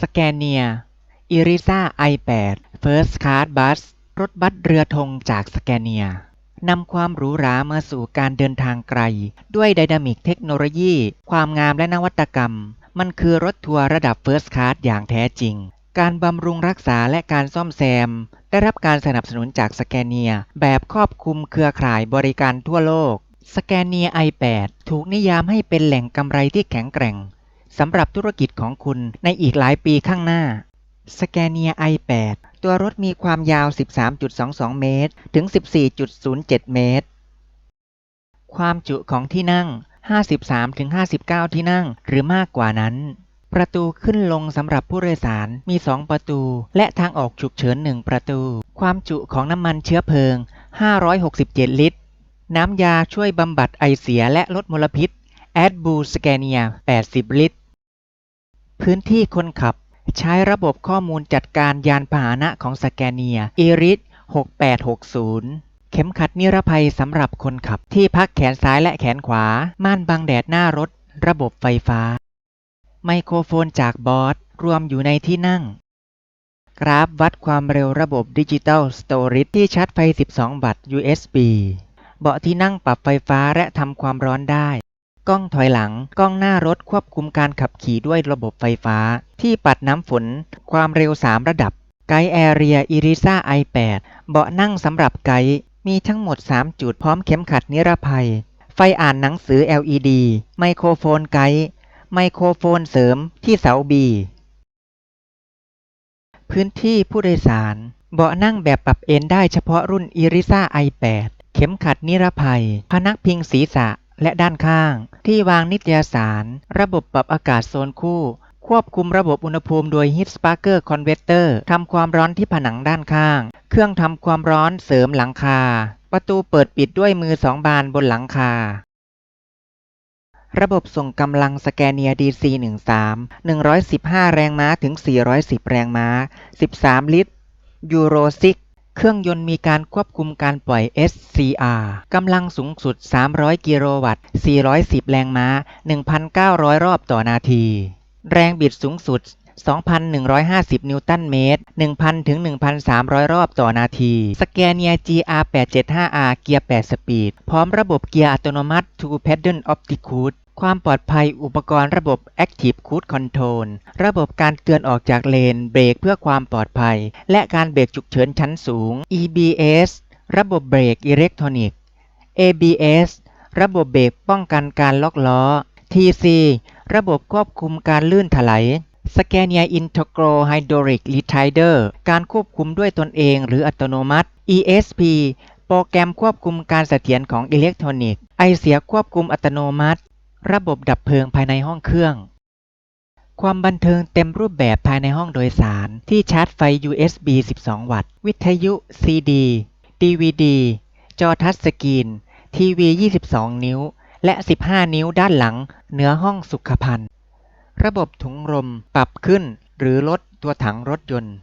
สแกเนียอิริซา i8 First Class Bus รถบัสเรือธงจากสแกเนียนำความหรูหรามาสู่การเดินทางไกล ด้วยไดนามิกเทคโนโลยี ความงามและนวัตกรรม มันคือรถทัวร์ระดับ First Class อย่างแท้จริง การบำรุงรักษาและการซ่อมแซม ได้รับการสนับสนุนจากสแกเนีย แบบครอบคลุมเครือข่ายบริการทั่วโลก สแกเนีย i8 ถูกนิยามให้เป็นแหล่งกำไรที่แข็งแกร่ง สำหรับธุรกิจของคุณในอีกหลายปีข้างหน้าสแกเนีย i8 ตัวรถมีความยาว 13.22 เมตร ถึง 14.07 เมตร ความจุของที่นั่ง 53-59 ที่นั่งหรือมากกว่านั้น ประตูขึ้นลงสำหรับผู้โดยสารมี 2 ประตู และทางออกฉุกเฉิน 1 ประตู ความจุของน้ำมันเชื้อเพลิง 567 ลิตร น้ำยาช่วยบำบัดไอเสียและลดมลพิษ a d b u s c a n i a 80 ลิตร พื้นที่คนขับใช้ระบบข้อมูลจัดการยานพาหนะของสแกเนีย Iris 6860 เข็มขัดนิรภัยสำหรับคนขับที่พักแขนซ้ายและแขนขวา ม่านบังแดดหน้ารถ ระบบไฟฟ้า ไมโครโฟนจากบอสรวมอยู่ในที่นั่ง กราฟวัดความเร็วระบบดิจิตอลสโตร g e ที่ชาร์จไฟ 12 วัตต์ USB เบาะที่นั่งปรับไฟฟ้าและทำความร้อนได้ กล้องถอยหลัง กล้องหน้ารถควบคุมการขับขี่ด้วยระบบไฟฟ้า ที่ปัดน้ำฝน ความเร็ว 3 ระดับ ไกด์แอเรียอิริซา i8 เบาะนั่งสำหรับไกด์มีทั้งหมด 3 จุดพร้อมเข็มขัดนิรภัย ไฟอ่านหนังสือ LED ไมโครโฟนไกด์ไมโครโฟนเสริมที่เสา B พื้นที่ผู้โดยสาร เบาะนั่งแบบปรับเอนได้เฉพาะรุ่น Iriza i8 เข็มขัดนิรภัย พนักพิงศีรษะ และด้านข้าง ที่วางนิตยสาร ระบบปรับอากาศโซนคู่ ควบคุมระบบอุณหภูมิโดย Heat Sparker Converter ทำความร้อนที่ผนังด้านข้าง เครื่องทำความร้อนเสริมหลังคา ประตูเปิดปิดด้วยมือสองบานบนหลังคาระบบส่งกำลังสแกเนีย DC 13 115 แรงม้าถึง 410 แรงม้า 13 ลิตร ยูโร6 เครื่องยนต์มีการควบคุมการปล่อย SCR กำลังสูงสุด 300 กิโลวัตต์ 410 แรงม้า 1,900 รอบต่อนาที แรงบิดสูงสุด 2,150 นิวตันเมตร 1,000 ถึง 1,300 รอบต่อนาที สแกเนีย GR875R เกียร์ 8 สปีด พร้อมระบบเกียร์อัตโนมัติ Two Pedal Optical ความปลอดภัยอุปกรณ์ระบบ Active Cruise Control ระบบการเตือนออกจากเลนเบรกเพื่อความปลอดภัย และการเบรกฉุกเฉินชั้นสูง EBS ระบบเบรกอิเล็กทรอนิกส์ ABS ระบบเบรกป้องกันการล็อกล้อ TC ระบบควบคุมการลื่นถลายสแกเนีย Integral Hydraulic Retarder การควบคุมด้วยตนเองหรืออัตโนมัติ ESP โปรแกรมควบคุมการเสถียรของอิเล็กทรอนิกส์ ไอเสียควบคุมอัตโนมัติ ระบบดับเพลิงภายในห้องเครื่อง ความบันเทิงเต็มรูปแบบภายในห้องโดยสารที่ชาร์จไฟ USB 12 วัตต์ วิทยุ CD DVD จอทัชสกรีน ทีวี 22 นิ้ว และ 15 นิ้วด้านหลัง เหนือห้องสุขภัณฑ์ ระบบถุงลมปรับขึ้นหรือลดตัวถังรถยนต์